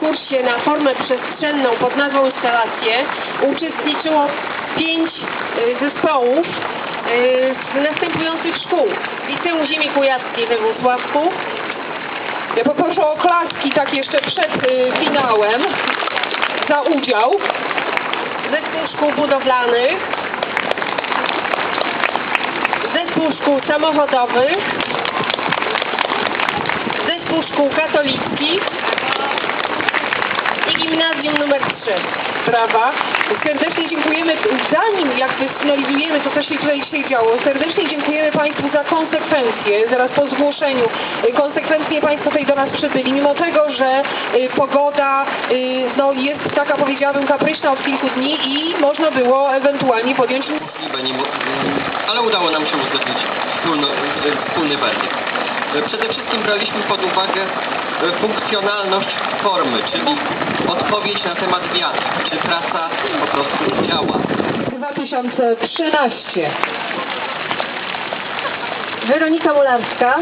konkursie na formę przestrzenną pod nazwą instalacje uczestniczyło pięć y, zespołów y, z następujących szkół. Liceum Ziemi Kujawskiej we Włocławku, Ja poproszę o klaski tak jeszcze przed y, finałem za udział. Zespół Szkół Budowlanych, Zespół Szkół Samochodowych, Zespół Szkół Katolickich Brawa. Serdecznie dziękujemy. Zanim jakby finalizujemy to, co się tutaj dzisiaj działo, serdecznie dziękujemy Państwu za konsekwencje, zaraz po zgłoszeniu. y, Konsekwentnie Państwo tutaj do nas przybyli, mimo tego, że y, pogoda y, no, jest taka, powiedziałabym, kapryśna od kilku dni i można było ewentualnie podjąć ale udało nam się uzgodnić wspólno, e, wspólny werdykt. Przede wszystkim braliśmy pod uwagę e, funkcjonalność formy, czyli odpowiedź na temat wiatr, czy trasa po prostu działa. 2013. Weronika Mularska.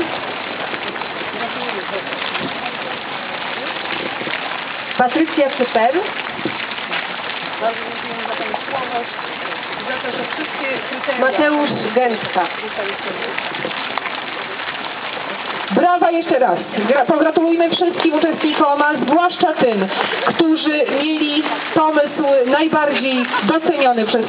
Patrycja Szyper. Mateusz Gęska. Brawa jeszcze raz. Gra- Pogratulujmy wszystkim uczestnikom, a zwłaszcza tym, którzy mieli pomysł najbardziej doceniony przez